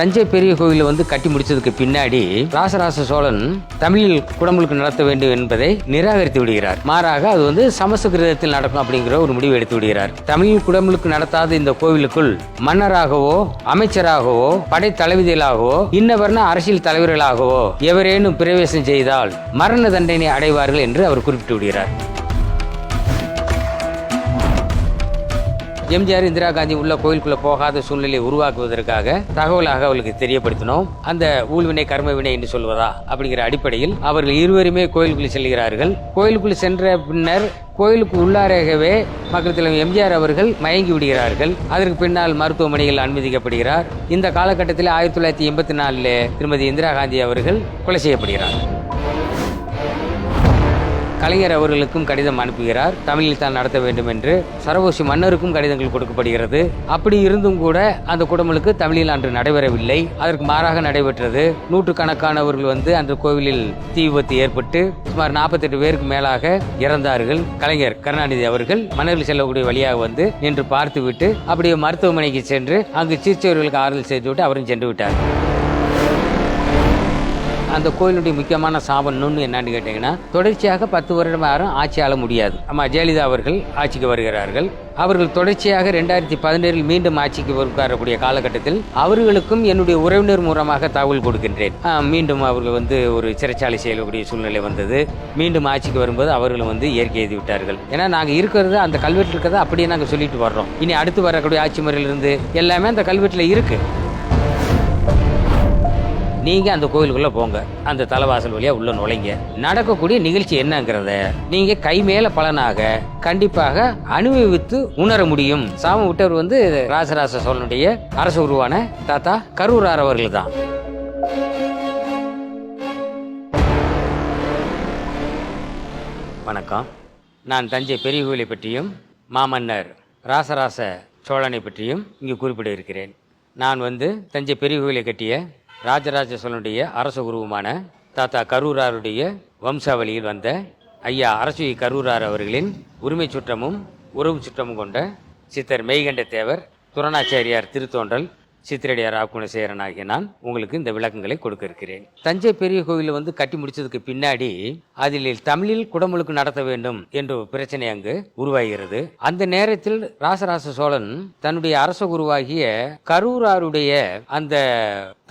தஞ்சை பெரிய கோவிலை வந்து கட்டி முடிச்சதுக்கு பின்னாடி ராசராச சோழன் தமிழில் குடமுழுக்கு நடத்த வேண்டும் என்பதை நிராகரித்து விடுகிறார். மாறாக அது வந்து சமஸ்கிருதத்தில் நடக்கும் அப்படிங்கிற ஒரு முடிவு எடுத்து விடுகிறார். தமிழில் குடமுழுக்கு நடத்தாத இந்த கோவிலுக்குள் மன்னராகவோ அமைச்சராகவோ படை தளபதிகளாகவோ இன்னவர்ன அரசியல் தலைவர்களாகவோ எவரேனும் பிரவேசம் செய்தால் மரண தண்டனை அடைவார்கள் என்று அவர் குறிப்பிட்டு விடுகிறார். எம்ஜிஆர் இந்திரா காந்தி உள்ள கோயிலுக்குள்ள போகாத சூழ்நிலையை உருவாக்குவதற்காக தகவலாக அவளுக்கு தெரியப்படுத்தினோம். அந்த ஊழ்வினை கர்மவினை என்று சொல்வதா அப்படிங்கிற அடிப்படையில் அவர்கள் இருவருமே கோயிலுக்குள் செல்கிறார்கள். கோயிலுக்குள் சென்ற பின்னர் கோயிலுக்கு உள்ளாராகவே மக்கள் தலைவர் எம்ஜிஆர் அவர்கள் மயங்கி விடுகிறார்கள். அதற்கு பின்னால் மருத்துவமனையில் அனுமதிக்கப்படுகிறார். இந்த காலகட்டத்தில் ஆயிரத்தி தொள்ளாயிரத்தி எண்பத்தி நாலில் திருமதி இந்திரா காந்தி அவர்கள் கொலை செய்யப்படுகிறார். கலைஞர் அவர்களுக்கும் கடிதம் அனுப்புகிறார். தமிழில் தான் நடத்த வேண்டும் என்று சரபோசி மன்னருக்கும் கடிதங்கள் கொடுக்கப்படுகிறது. அப்படி இருந்தும் கூட அந்த குடமுழுக்கு தமிழில் அன்று நடைபெறவில்லை. அதற்கு மாறாக நடைபெற்றது. நூற்றுக்கணக்கானவர்கள் வந்து அந்த கோவிலில் தீ விபத்து ஏற்பட்டு சுமார் நாற்பத்தெட்டு பேருக்கு மேலாக இறந்தார்கள். கலைஞர் கருணாநிதி அவர்கள் மன்னர்கள் செல்லக்கூடிய வழியாக வந்து நின்று பார்த்துவிட்டு அப்படியே மருத்துவமனைக்கு சென்று அங்கு சிகிச்சைவர்களுக்கு ஆறுதல் செய்துவிட்டு அவரும் சென்று விட்டார். அந்த கோயிலுடைய முக்கியமான சாபம் என்னன்னு கேட்டிங்கன்னா தொடர்ச்சியாக பத்து வருடம் யாரும் ஆட்சி ஆள முடியாது. அம்மா ஜெயலலிதா அவர்கள் ஆட்சிக்கு வருகிறார்கள். அவர்கள் தொடர்ச்சியாக ரெண்டாயிரத்தி பதினேழில் மீண்டும் ஆட்சிக்கு வரக்கூடிய காலகட்டத்தில் அவர்களுக்கும் என்னுடைய உறவினர் மூலமாக தகவல் கொடுக்கின்றேன். மீண்டும் அவர்கள் வந்து ஒரு சிறைச்சாலை செய்யக்கூடிய சூழ்நிலை வந்தது. மீண்டும் ஆட்சிக்கு வரும்போது அவர்களும் வந்து இயற்கை எழுதி விட்டார்கள். ஏன்னா நாங்கள் இருக்கிறது அந்த கல்வெட்டில் இருக்கிறத அப்படியே நாங்கள் சொல்லிட்டு வர்றோம். இனி அடுத்து வரக்கூடிய ஆட்சி முறையிலிருந்து எல்லாமே அந்த கல்வெட்டில் இருக்குது நீங்கள் அந்த கோயிலுக்குள்ளே போங்க. அந்த தலைவாசல் வழியாக உள்ள நுழைங்க. நடக்கக்கூடிய நிகழ்ச்சி என்னங்கிறத நீங்கள் கை மேல பலனாக கண்டிப்பாக அனுபவித்து உணர முடியும். சாமி விட்டவர் வந்து ராசராச சோழனுடைய அரசு உருவான தாத்தா கரூரார் அவர்கள் தான். வணக்கம். நான் தஞ்சை பெரிய கோயிலை பற்றியும் மாமன்னர் ராசராச சோழனை பற்றியும் இங்கு குறிப்பிட இருக்கிறேன். நான் வந்து தஞ்சை பெரிய கோயிலை கட்டிய ராஜராஜ சோழனுடைய அரச குருவுமான தாத்தா கரூராருடைய வம்சாவளியில் வந்த ஐயா அரசு கரூரார் அவர்களின் உரிமை சுற்றமும் உறவு சுற்றமும் கொண்ட சித்தர் மெய்கண்ட தேவர் துரணாச்சாரியார் திருத்தோன்றல் சித்திரடியார் ஆக்குணசேரன் ஆகிய நான் உங்களுக்கு இந்த விளக்கங்களை கொடுக்க இருக்கிறேன் தஞ்சை பெரிய கோயிலை வந்து கட்டி முடிச்சதுக்கு பின்னாடி அதில் தமிழில் குடமுழுக்கு நடத்த வேண்டும் என்ற பிரச்சனை அங்கு உருவாகிறது. அந்த நேரத்தில் ராசராச சோழன் தன்னுடைய அரச குருவாகிய கரூராருடைய அந்த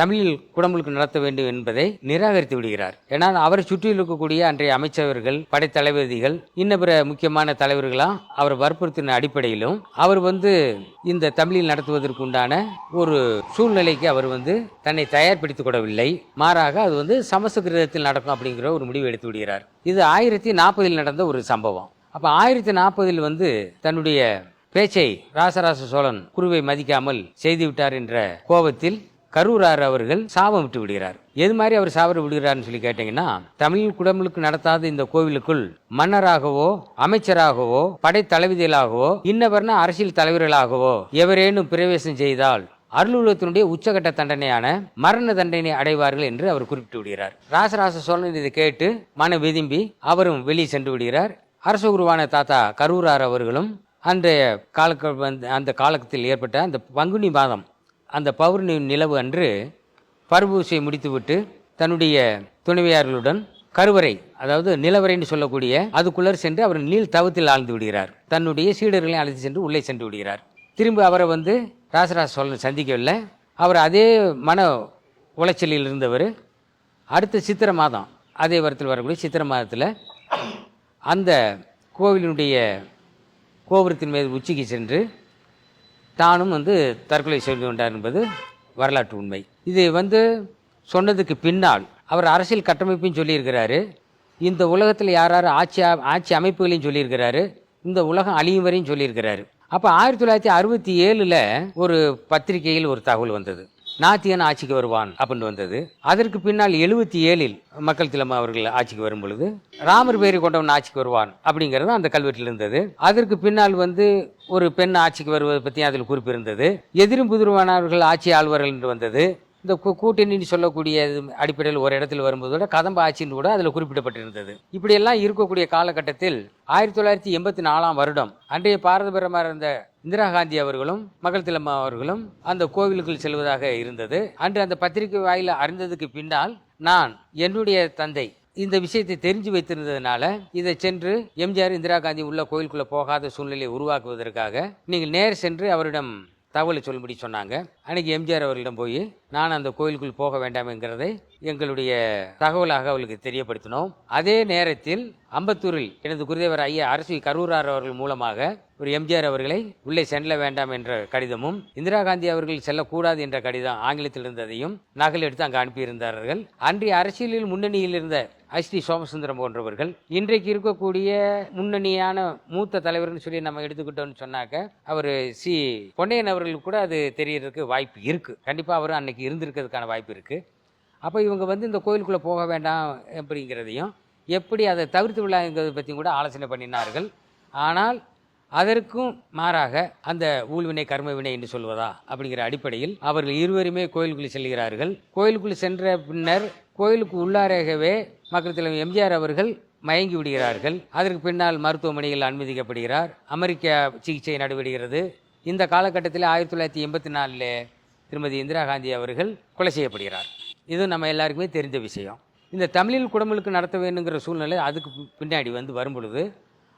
தமிழில் குடமுழுக்கு நடத்த வேண்டும் என்பதை நிராகரித்து விடுகிறார். ஏன்னா அவரை சுற்றி இருக்கக்கூடிய அன்றைய அமைச்சர்கள் படைத்தளபதிகள் இன்ன பிற முக்கியமான தலைவர்களாம் அவர் வற்புறுத்தின அடிப்படையிலும் அவர் வந்து இந்த தமிழில் நடத்துவதற்கு உண்டான ஒரு சூழ்நிலைக்கு அவர் வந்து தன்னை தயார்படுத்திக் கொள்ளவில்லை. மாறாக அது வந்து சமஸ்கிருதத்தில் நடக்கும் அப்படிங்கிற ஒரு முடிவு எடுத்து விடுகிறார். இது ஆயிரத்தி நாற்பதில் நடந்த ஒரு சம்பவம். அப்போ ஆயிரத்தி நாற்பதில் வந்து தன்னுடைய பேச்சை ராசராச சோழன் குருவை மதிக்காமல் செய்துவிட்டார் என்ற கோபத்தில் கரூரார் அவர்கள் சாபம் விட்டு விடுகிறார். எது மாதிரி அவர் சாபம் விடுகிறார்னு சொல்லி கேட்டீங்கன்னா தமிழ் குடமுழுக்கு நடத்தாத இந்த கோவிலுக்குள் மன்னராகவோ அமைச்சராகவோ படை தளபதிகளாகவோ அரசியல் தலைவர்களாகவோ எவரேனும் பிரவேசம் செய்தால் அருளுலகத்தினுடைய உச்சகட்ட தண்டனையான மரண தண்டனை அடைவார்கள் என்று அவர் குறிப்பிட்டு விடுகிறார். ராசராச சோழன் இதை கேட்டு மன விரும்பி அவரும் வெளியே சென்று விடுகிறார். அரச குருவான தாத்தா கரூரார் அவர்களும் அன்றைய கால அந்த காலத்தில் ஏற்பட்ட அந்த பங்குனி மாதம் அந்த பௌர்ணமி நிலவு அன்று பருபூசை முடித்துவிட்டு தன்னுடைய துணைவியார்களுடன் கருவறை அதாவது நிலவரைன்னு சொல்லக்கூடிய அதுக்குள்ளர் சென்று அவர் நீள் தவத்தில் ஆழ்ந்து விடுகிறார். தன்னுடைய சீடர்களை அழைத்து சென்று உள்ளே சென்று விடுகிறார். திரும்ப அவரை வந்து ராசராச சோழன் சந்திக்கவில்லை. அவர் அதே மன உளைச்சலில் இருந்தவர். அடுத்த சித்திரை மாதம் அதே வாரத்தில் வரக்கூடிய சித்திரை மாதத்தில் அந்த கோவிலினுடைய கோபுரத்தின் மீது உச்சிக்கு சென்று தானும் வந்து தற்கொலை செய்து கொண்டார் என்பது வரலாற்று உண்மை. இது வந்து சொன்னதுக்கு பின்னால் அவர் அரசியல் கட்டமைப்பையும் சொல்லியிருக்கிறாரு. இந்த உலகத்தில் யார் யார் ஆட்சி ஆட்சி அமைப்புகளையும் சொல்லியிருக்கிறாரு. இந்த உலகம் அழியும் வரையும் சொல்லியிருக்கிறாரு. அப்போ ஆயிரத்தி தொள்ளாயிரத்தி அறுபத்தி ஏழில் ஒரு பத்திரிகையில் ஒரு தகவல் வந்தது. நாத்தியன் ஆட்சிக்கு வருவான் அப்படின்னு வந்தது. அதற்கு பின்னால் எழுபத்தி ஏழில் மக்கள் திலமை அவர்கள் ஆட்சிக்கு வரும் பொழுது ராமர் பேரை கொண்டவன் ஆட்சிக்கு வருவான் அப்படிங்கிறது அந்த கல்வெட்டில் இருந்தது. அதற்கு பின்னால் வந்து ஒரு பெண் ஆட்சிக்கு வருவதை பற்றி அதில் குறிப்பு இருந்தது எதிரும் புதிருமானவர்கள் ஆட்சி ஆழ்வார்கள் என்று வந்தது. இந்த கூட்டணின்னு சொல்லக்கூடிய இது அடிப்படையில் ஒரு இடத்துல வரும்போதோட கதம்ப ஆட்சின்னு கூட அதில் குறிப்பிடப்பட்டிருந்தது. இப்படியெல்லாம் இருக்கக்கூடிய காலகட்டத்தில் ஆயிரத்தி தொள்ளாயிரத்தி எண்பத்தி நாலாம் வருடம் அன்றைய பாரத பிரதமர் இருந்த இந்திரா காந்தி அவர்களும் மகள் திலம்மா அவர்களும் அந்த கோவிலுக்குள் செல்வதாக இருந்தது. அன்று அந்த பத்திரிகை வாயில அறிந்ததுக்கு பின்னால் நான் என்னுடைய தந்தை இந்த விஷயத்தை தெரிஞ்சு வைத்திருந்ததுனால இதை சென்று எம்ஜிஆர் இந்திரா காந்தி உள்ள கோயிலுக்குள்ள போகாத சூழ்நிலையை உருவாக்குவதற்காக நீங்கள் நேர் சென்று அவரிடம் தகவலை சொல்லும்படி சொன்னாங்க. அன்றைக்கி எம்ஜிஆர் அவர்களிடம் போய் நான் அந்த கோயிலுக்குள் போக வேண்டாம் என்கிறதை எங்களுடைய தகவலாக அவளுக்கு தெரியப்படுத்தினோம். அதே நேரத்தில் அம்பத்தூரில் எனது குருதேவர் ஐயா அரசு கரூரார் அவர்கள் மூலமாக ஒரு எம்ஜிஆர் அவர்களை உள்ளே செல்ல வேண்டாம் என்ற கடிதமும் இந்திரா காந்தி அவர்கள் செல்லக்கூடாது என்ற கடிதம் ஆங்கிலத்தில் இருந்ததையும் நகல் எடுத்து அங்கு அனுப்பியிருந்தார்கள். அன்றைய அரசியலில் முன்னணியில் இருந்த ஐஸ்டி சோமசுந்தரம் போன்றவர்கள். இன்றைக்கு இருக்கக்கூடிய முன்னணியான மூத்த தலைவர்னு சொல்லி நம்ம எடுத்துக்கிட்டோம்னு சொன்னாக்க அவர் சி. பொன்னையன் அவர்களுக்கு கூட அது தெரியறதுக்கு வாய்ப்பு இருக்குது கண்டிப்பாக அவர் அன்னைக்கு இருந்திருக்கிறதுக்கான வாய்ப்பு இருக்குது அப்போ இவங்க வந்து இந்த கோயிலுக்குள்ளே போக வேண்டாம் அப்படிங்கிறதையும் எப்படி அதை தவிர்த்து விடலாங்கிறத பற்றியும் கூட ஆலோசனை பண்ணினார்கள். ஆனால் அதற்கும் மாறாக அந்த ஊழ்வினை கர்மவினை என்று சொல்வதா அப்படிங்கிற அடிப்படையில் அவர்கள் இருவருமே கோயிலுக்குள் செல்கிறார்கள். கோயிலுக்குள் சென்ற பின்னர் கோயிலுக்கு உள்ளாரேகவே மக்கள் தலைவர் எம்ஜிஆர் அவர்கள் மயங்கி விடுகிறார்கள். அதற்கு பின்னால் மருத்துவமனையில் அனுமதிக்கப்படுகிறார். அமெரிக்க சிகிச்சை நடைபெறுகிறது. இந்த காலகட்டத்தில் ஆயிரத்தி தொள்ளாயிரத்தி எண்பத்தி நாலில் திருமதி இந்திரா காந்தி அவர்கள் கொலை செய்யப்படுகிறார். இது நம்ம எல்லாருக்குமே தெரிந்த விஷயம். இந்த தமிழில் குடமுழுக்கு நடத்த வேண்டுங்கிற சூழ்நிலை அதுக்கு பின்னாடி வந்து வரும் பொழுது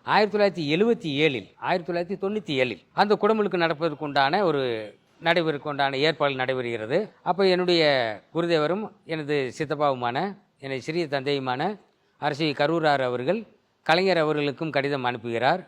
ஆயிரத்தி தொள்ளாயிரத்தி எழுபத்தி ஏழில் ஆயிரத்தி தொள்ளாயிரத்தி தொண்ணூற்றி ஏழில் அந்த குடமுழுக்கு நடப்பதற்கு உண்டான ஒரு நடைபெறக்கு உண்டான ஏற்பாடு நடைபெறுகிறது. அப்போ என்னுடைய குருதேவரும் எனது சித்தப்பாவுமான எனது சிறிய தந்தையுமான அரசி கரூரார் அவர்கள் கலைஞர் அவர்களுக்கும் கடிதம் அனுப்புகிறார்.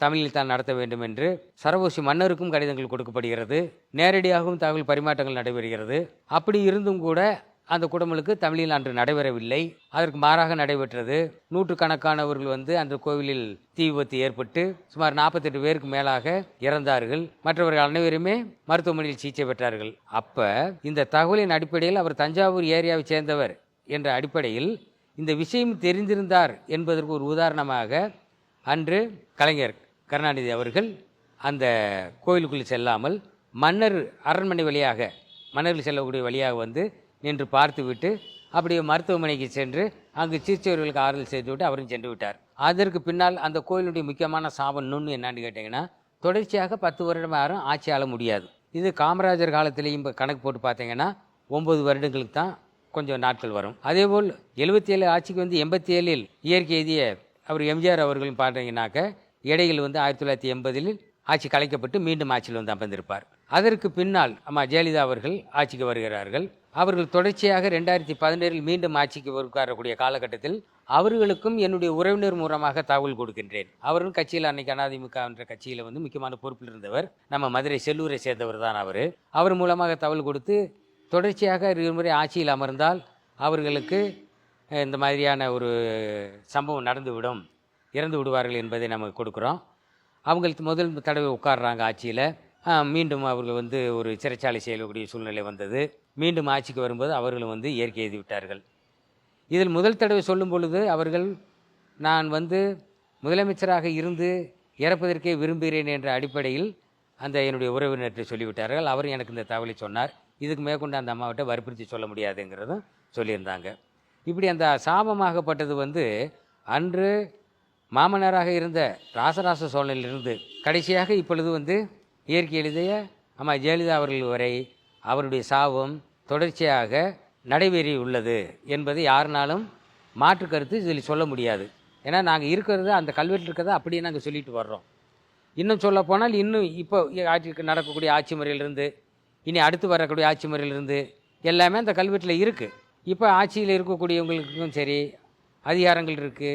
தமிழில் தான் நடத்த வேண்டும் என்று சரபோசி மன்னருக்கும் கடிதங்கள் கொடுக்கப்படுகிறது. நேரடியாகவும் தகவல் பரிமாற்றங்கள் நடைபெறுகிறது. அப்படி இருந்தும் கூட அந்த குடமுழுக்கு தமிழில் அன்று நடைபெறவில்லை. அதற்கு மாறாக நடைபெற்றது. நூற்றுக்கணக்கானவர்கள் வந்து அந்த கோவிலில் தீ விபத்து ஏற்பட்டு சுமார் நாற்பத்தெட்டு பேருக்கு மேலாக இறந்தார்கள். மற்றவர்கள் அனைவருமே மருத்துவமனையில் சிகிச்சை பெற்றார்கள். அப்போ இந்த தகவலின் அடிப்படையில் அவர் தஞ்சாவூர் ஏரியாவைச் சேர்ந்தவர் என்ற அடிப்படையில் இந்த விஷயம் தெரிந்திருந்தார் என்பதற்கு ஒரு உதாரணமாக அன்று கலைஞர் கருணாநிதி அவர்கள் அந்த கோயிலுக்குள் செல்லாமல் மன்னர் அரண்மனை வழியாக மன்னர்கள் செல்லக்கூடிய வழியாக வந்து நின்று பார்த்துவிட்டு அப்படியே மருத்துவமனைக்கு சென்று அங்கு சிகிச்சையவர்களுக்கு ஆறுதல் செய்துவிட்டு அவரும் சென்று விட்டார். அதற்கு பின்னால் அந்த கோயிலுடைய முக்கியமான சாபம் நுண்ணு என்னான்னு கேட்டிங்கன்னா தொடர்ச்சியாக பத்து வருடம் யாரும் ஆட்சி ஆள முடியாது. இது காமராஜர் காலத்திலையும் இப்போ கணக்கு போட்டு பார்த்தீங்கன்னா ஒம்பது வருடங்களுக்கு தான் கொஞ்சம் நாட்கள் வரும். அதேபோல் எழுபத்தி ஏழு ஆட்சிக்கு வந்து எண்பத்தி ஏழில் இயற்கை எதிய அவர் எம்ஜிஆர் அவர்களும் பார்த்தீங்கன்னாக்க இடையில் வந்து ஆயிரத்தி தொள்ளாயிரத்தி எண்பதில் ஆட்சி கலைக்கப்பட்டு மீண்டும் ஆட்சியில் வந்து அமர்ந்திருப்பார். அதற்கு பின்னால் அம்மா ஜெயலலிதா அவர்கள் ஆட்சிக்கு வருகிறார்கள். அவர்கள் தொடர்ச்சியாக ரெண்டாயிரத்தி பதினேழில் மீண்டும் ஆட்சிக்கு உட்காரக்கூடிய காலகட்டத்தில் அவர்களுக்கும் என்னுடைய உறவினர் மூலமாக தகவல் கொடுக்கின்றேன். அவரும் கட்சியில் அன்னைக்கு அதிமுக என்ற கட்சியில் வந்து முக்கியமான பொறுப்பில் இருந்தவர். நம்ம மதுரை செல்லூரை சேர்ந்தவர் தான் அவர். அவர் மூலமாக தகவல் கொடுத்து தொடர்ச்சியாக இருமுறை ஆட்சியில் அமர்ந்தால் அவர்களுக்கு இந்த மாதிரியான ஒரு சம்பவம் நடந்துவிடும். இறந்து விடுவார்கள் என்பதை நம்ம கொடுக்குறோம். அவங்களுக்கு முதல் தடவை உட்கார்றாங்க ஆட்சியில். மீண்டும் அவர்கள் வந்து ஒரு சிறைச்சாலை செய்யக்கூடிய சூழ்நிலை வந்தது. மீண்டும் ஆட்சிக்கு வரும்போது அவர்களும் வந்து இயற்கை எழுதி விட்டார்கள். இதில் முதல் தடவை சொல்லும் பொழுது அவர்கள் நான் வந்து முதலமைச்சராக இருந்து இறப்பதற்கே விரும்புகிறேன் என்ற அடிப்படையில் அந்த என்னுடைய உறவினர்கிட்ட சொல்லிவிட்டார்கள். அவர் எனக்கு இந்த தகவலை சொன்னார். இதுக்கு மேற்கொண்டு அந்த அம்மாவிட்ட வற்புறுத்தி சொல்ல முடியாதுங்கிறதும் சொல்லியிருந்தாங்க. இப்படி அந்த சாபமாகப்பட்டது வந்து அன்று மாமனாராக இருந்த ராசராச சோழனிலிருந்து கடைசியாக இப்பொழுது வந்து இயற்கை எழுதிய அம்மா ஜெயலலிதா அவர்கள் வரை அவருடைய சாபம் தொடர்ச்சியாக நடைபெறி உள்ளது என்பது யாருனாலும் மாற்று கருத்து இதில் சொல்ல முடியாது. ஏன்னா நாங்கள் இருக்கிறது அந்த கல்வெட்டில் இருக்கிறத அப்படியே நாங்கள் சொல்லிட்டு வர்றோம். இன்னும் சொல்ல போனால் இன்னும் இப்போ ஆட்சிக்கு நடக்கக்கூடிய ஆட்சி முறையிலிருந்து இனி அடுத்து வரக்கூடிய ஆட்சி முறையிலிருந்து எல்லாமே அந்த கல்வெட்டில் இருக்குது இப்போ ஆட்சியில் இருக்கக்கூடியவங்களுக்கும் சரி அதிகாரங்கள் இருக்குது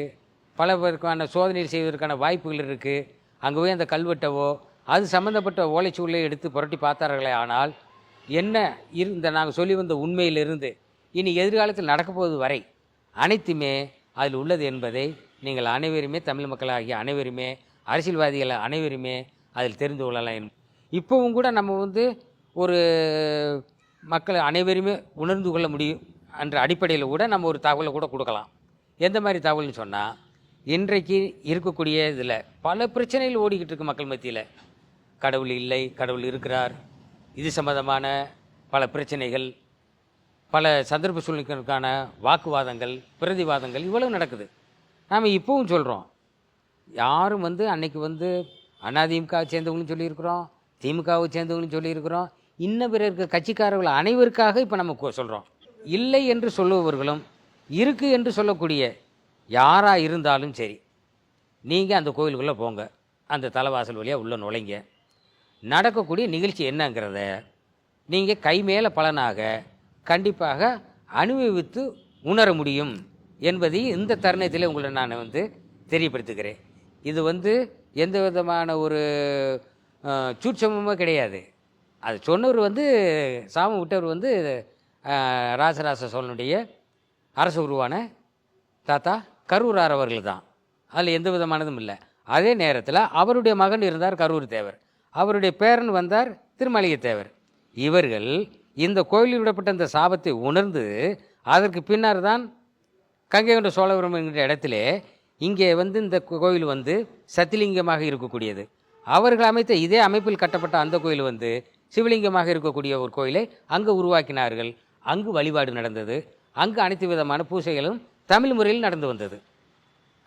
பல பேருக்கான சோதனை செய்வதற்கான வாய்ப்புகள் இருக்குது அங்கே போய் அந்த கல்வெட்டவோ அது சம்மந்தப்பட்ட ஓலைச்சூழலை எடுத்து புரட்டி பார்த்தார்களே ஆனால் என்ன இருந்த நாங்கள் சொல்லி வந்த உண்மையிலிருந்து இனி எதிர்காலத்தில் நடக்கப்போவது வரை அனைத்துமே அதில் உள்ளது என்பதை நீங்கள் அனைவருமே தமிழ் மக்களாகிய அனைவருமே அரசியல்வாதிகள் அனைவருமே அதில் தெரிந்து கொள்ளலாம். என்- இப்போவும் கூட நம்ம வந்து ஒரு மக்கள் அனைவருமே உணர்ந்து கொள்ள முடியும் என்ற அடிப்படையில் கூட நம்ம ஒரு தகவலை கூட கொடுக்கலாம். எந்த மாதிரி தகவல்னு சொன்னால் இன்றைக்கு இருக்கக்கூடிய இதில் பல பிரச்சனைகள் ஓடிக்கிட்டு இருக்கு மக்கள் மத்தியில். கடவுள் இல்லை கடவுள் இருக்கிறார். இது சம்பந்தமான பல பிரச்சனைகள் பல சந்தர்ப்ப சூழ்நிலைகளுக்கான வாக்குவாதங்கள் பிரதிவாதங்கள் இவ்வளவு நடக்குது. நாம் இப்போவும் சொல்கிறோம் யாரும் வந்து அன்னைக்கு வந்து அதிமுகவை சேர்ந்தவங்களும் சொல்லியிருக்கிறோம் திமுகவை சேர்ந்தவங்களும் சொல்லியிருக்கிறோம். இன்னும் பிறருக்கு கட்சிக்காரர்கள் அனைவருக்காக இப்போ நம்ம சொல்கிறோம் இல்லை என்று சொல்லுபவர்களும் இருக்கு என்று சொல்லக்கூடிய யாராக இருந்தாலும் சரி நீங்கள் அந்த கோயிலுக்குள்ளே போங்க. அந்த தலைவாசல் வழியாக உள்ளே நுழைங்க. நடக்கக்கூடிய நிகழ்ச்சி என்னங்கிறத நீங்கள் கை மேலே பலனாக கண்டிப்பாக அனுபவித்து உணர முடியும் என்பதை இந்த தருணத்தில் உங்களை நான் வந்து தெரியப்படுத்துகிறேன். இது வந்து எந்த விதமான ஒரு அஹ், சூட்சமுமே கிடையாது. அது சொன்னவர் வந்து சாமம் விட்டவர் வந்து ராசராச சோழனுடைய அரசு உருவான தாத்தா கரூரார் அவர்கள் தான். அதில் எந்த விதமானதும் இல்லை. அதே நேரத்தில் அவருடைய மகன் இருந்தார் கரூர் தேவர். அவருடைய பேரன் வந்தார் திருமலிகை தேவர் இவர்கள் இந்த கோயிலில் விடப்பட்ட இந்த சாபத்தை உணர்ந்து அதற்கு பின்னர் தான் கங்கை கொண்ட சோழபுரம் என்கிற இடத்திலே இங்கே வந்து இந்த கோயில் வந்து சத்திலிங்கமாக இருக்கக்கூடியது. அவர்கள் அமைத்த இதே அமைப்பில் கட்டப்பட்ட அந்த கோயில் வந்து சிவலிங்கமாக இருக்கக்கூடிய ஒரு கோயிலை அங்கு உருவாக்கினார்கள். அங்கு வழிபாடு நடந்தது. அங்கு அனைத்து விதமான பூசைகளும் தமிழ் முறையில் நடந்து வந்தது.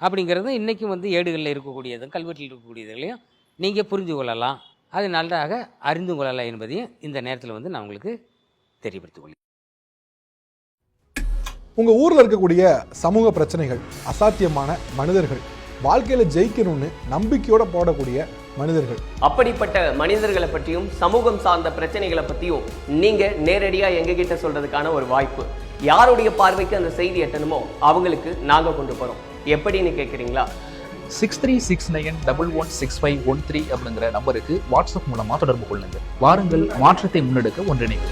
அப்படிங்கிறது இன்றைக்கும் வந்து ஏடுகளில் இருக்கக்கூடியதும் கல்வெட்டில் இருக்கக்கூடியதுகளையும் நீங்கள் புரிந்து கொள்ளலாம். அது நன்றாக அறிந்து கொள்ளலாம் என்பதையும் இந்த நேரத்தில் வந்து நான் உங்களுக்கு தெரியப்படுத்திக் கொள்கிறேன். உங்க ஊர்ல இருக்கக்கூடிய சமூக பிரச்சனைகள் அசாத்தியமான மனிதர்கள் வாழ்க்கையில ஜெயிக்கணும்னு நம்பிக்கையோட போடக்கூடிய மனிதர்கள். அப்படிப்பட்ட மனிதர்களை பற்றியும் சமூகம் சார்ந்த பிரச்சனைகளை பற்றியும் நீங்க நேரடியா எங்ககிட்ட சொல்றதுக்கான ஒரு வாய்ப்பு. யாருடைய பார்வைக்கு அந்த செய்தி எட்டணுமோ அவங்களுக்கு நாங்க கொண்டு போறோம். எப்படின்னு கேக்குறீங்களா? Six three six nine double one six five one three அப்படிங்கிற நம்பருக்கு வாட்ஸ்அப் மூலமாக தொடர்பு கொள்ளுங்கள் வாருங்கள் மாற்றத்தை முன்னெடுக்க ஒன்றிணைவு